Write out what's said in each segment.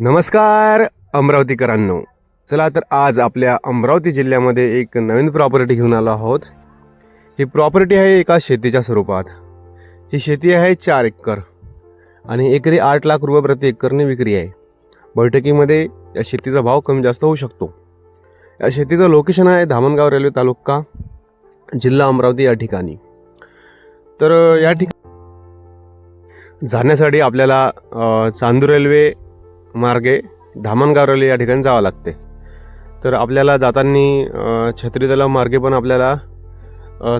नमस्कार अमरावतीकरांनो. चला तर आज आपल्या अमरावती जिल्ह्यामध्ये एक नवीन प्रॉपर्टी घेऊन आलो आहोत. ही प्रॉपर्टी आहे एका शेतीच्या स्वरूपात. ही शेती आहे चार एकर. आणि एकरी आठ लाख रुपये प्रति एकरने विक्री आहे. बैठकीमध्ये या शेतीचा भाव कमी जास्त होऊ शकतो. या शेतीचं लोकेशन आहे धामणगाव रेल्वे तालुका जिल्हा अमरावती या ठिकाणी. तर या ठिकाणी जाण्यासाठी आपल्याला चांदूर रेल्वे मार्गे धामणगाव रेल्वे या ठिकाणी जावं लागते. तर आपल्याला जाताना छत्री तलाव मार्गे पण आपल्याला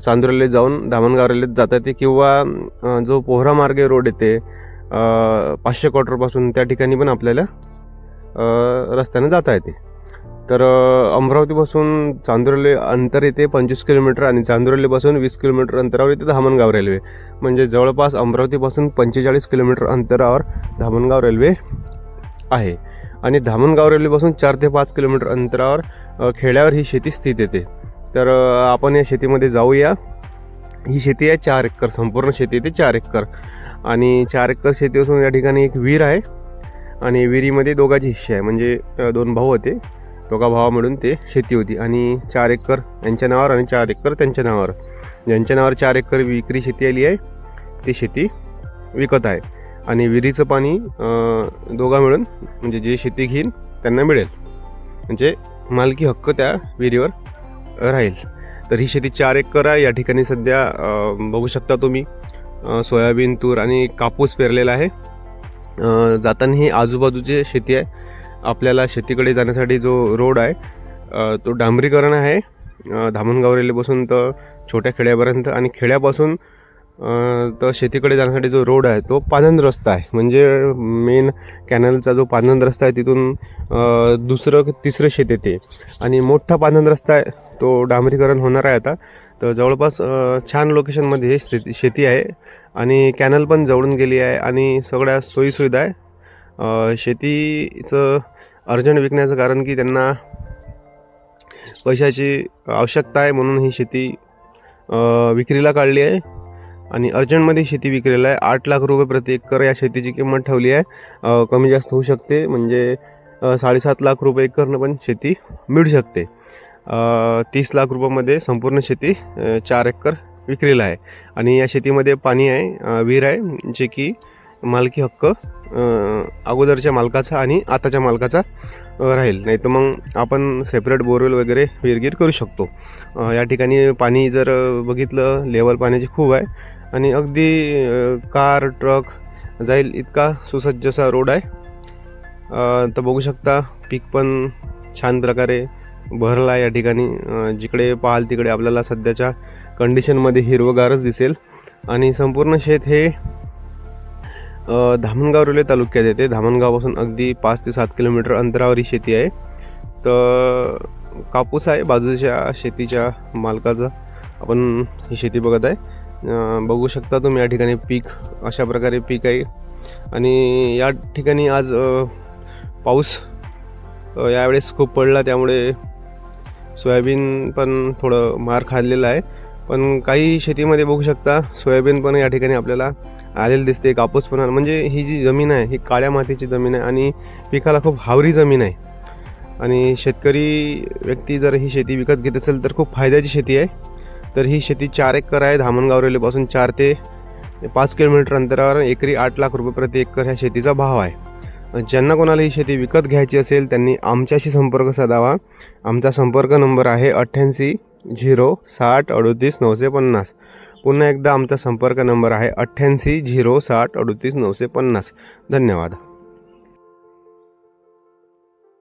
चांदुरले जाऊन धामणगाव रेल्वेत जाता येते किंवा जो पोहरा मार्गे रोड येते पाचशे क्वार्टरपासून त्या ठिकाणी पण आपल्याला रस्त्याने जाता येते. तर अमरावतीपासून चांदुरले अंतर येते पंचवीस किलोमीटर आणि चांदूर वीस किलोमीटर अंतरावर येते धामणगाव रेल्वे. म्हणजे जवळपास अमरावतीपासून पंचेचाळीस किलोमीटर अंतरावर धामणगाव रेल्वे आहे. आणि धामणगाव रेल्वेपासून चार ते पाच किलोमीटर अंतरावर खेड्यावर ही शेती स्थित येते. तर आपण या शेतीमध्ये जाऊया. ही शेती आहे चार एकर संपूर्ण शेती येते चार एकर. आणि चार एकर शेती असून या ठिकाणी एक विहीर आहे. आणि विहिरीमध्ये दोघाचे हिस्से आहे. म्हणजे दोन भाऊ होते. दोघा भावा मिळून ते शेती होती. आणि चार एकर यांच्या नावावर आणि चार एकर त्यांच्या नावावर. ज्यांच्या नावावर चार एकर विक्री शेती आली आहे ती शेती विकत आहे. आणि विहिरीचं पाणी दोघा मिळून म्हणजे जे शेती घेईल त्यांना मिळेल. म्हणजे मालकी हक्क त्या विहिरीवर राहील. तर ही शेती चार एकर आहे. या ठिकाणी सध्या बघू शकता तुम्ही सोयाबीन तूर आणि कापूस पेरलेला आहे. जाताना ही आजूबाजूची शेती आहे. आपल्याला शेतीकडे जाण्यासाठी जो रोड आहे तो डांबरीकरण आहे. धामणगाव रेल्वेपासून तर छोट्या खेड्यापर्यंत आणि खेड्यापासून तर शेतीकडे जाण्यासाठी जो रोड आहे तो पानंद रस्ता आहे. म्हणजे मेन कॅनलचा जो पानंद रस्ता आहे तिथून दुसरं तिसरं शेत येते. आणि मोठा पानंद रस्ता आहे तो डांबरीकरण होणार आहे आता. तर जवळपास छान लोकेशनमध्ये हे शेती शेती आहे. आणि कॅनल पण जवळून गेली आहे आणि सगळ्या सोयीसुविधा आहे. शेतीचं अर्जंट विकण्याचं कारण की त्यांना पैशाची आवश्यकता आहे म्हणून ही शेती विक्रीला काढली आहे. आणि अर्जंटमध्ये शेती विक्रीला आहे. आठ लाख रुपये प्रति एकर या शेतीची किंमत ठेवली आहे. कमी जास्त होऊ शकते. म्हणजे साडेसात लाख रुपये एकरनं पण शेती मिळू शकते. तीस लाख रुपयामध्ये संपूर्ण शेती चार एकर विक्रीला आहे. आणि या शेतीमध्ये पाणी आहे विहीर आहे जे की मालकी हक्क अगोदरच्या मालकाचा आणि आताच्या मालकाचा राहील. नाही तर मग आपण सेपरेट बोरवेल वगैरे विरगीर करू शकतो. या ठिकाणी पाणी जर बघितलं लेवल पाण्याची खूप आहे. आणि अगदी कार ट्रक जाईल इतका सुसज्ज असा रोड आहे तर बघू शकता पीक पण छान प्रकारे भरला आहे या ठिकाणी. जिकडे पाहाल तिकडे आपल्याला सध्याच्या कंडिशनमध्ये हिरवगारच दिसेल. आणि संपूर्ण शेत हे धामणगाव रेल्वे तालुक्यात येते. धामणगावपासून अगदी पाच ते सात किलोमीटर अंतरावर ही शेती आहे. तर कापूस आहे बाजूच्या शेतीच्या मालकाचं. आपण ही शेती बघत आहे. बघू शकता तुम्ही या ठिकाणी पीक अशा प्रकारे पीक आहे. आणि या ठिकाणी आज पाऊस यावेळेस खूप पडला. त्यामुळे सोयाबीन पण थोडं मार खाल्लेलं आहे. पण काही शेतीमध्ये बघू शकता सोयाबीन पण या ठिकाणी आपल्याला आलेलं दिसते कापूस पण म्हणजे ही जी जमीन आहे ही काळ्या मातीची जमीन आहे आणि पिकाला खूप हावरी जमीन आहे. आणि शेतकरी व्यक्ती जर ही शेती विकत घेत असेल तर खूप फायद्याची शेती आहे. तर ही शेती चार एकर आहे धामणगाव रेल्वेपासून चार ते पाच किलोमीटर अंतरावर एकरी आठ लाख रुपये प्रति एकर ह्या शेतीचा भाव आहे. ज्यांना कोणाला ही शेती विकत घ्यायची असेल त्यांनी आमच्याशी संपर्क साधावा. आमचा संपर्क नंबर आहे अठ्ठ्याऐंशी झिरो साठ अडोतीस नऊशे पन्नास. पुन्हा एकदा आमचा संपर्क नंबर आहे अठ्ठ्याऐंशी झिरो साठ अडोतीस नऊशे पन्नास. धन्यवाद.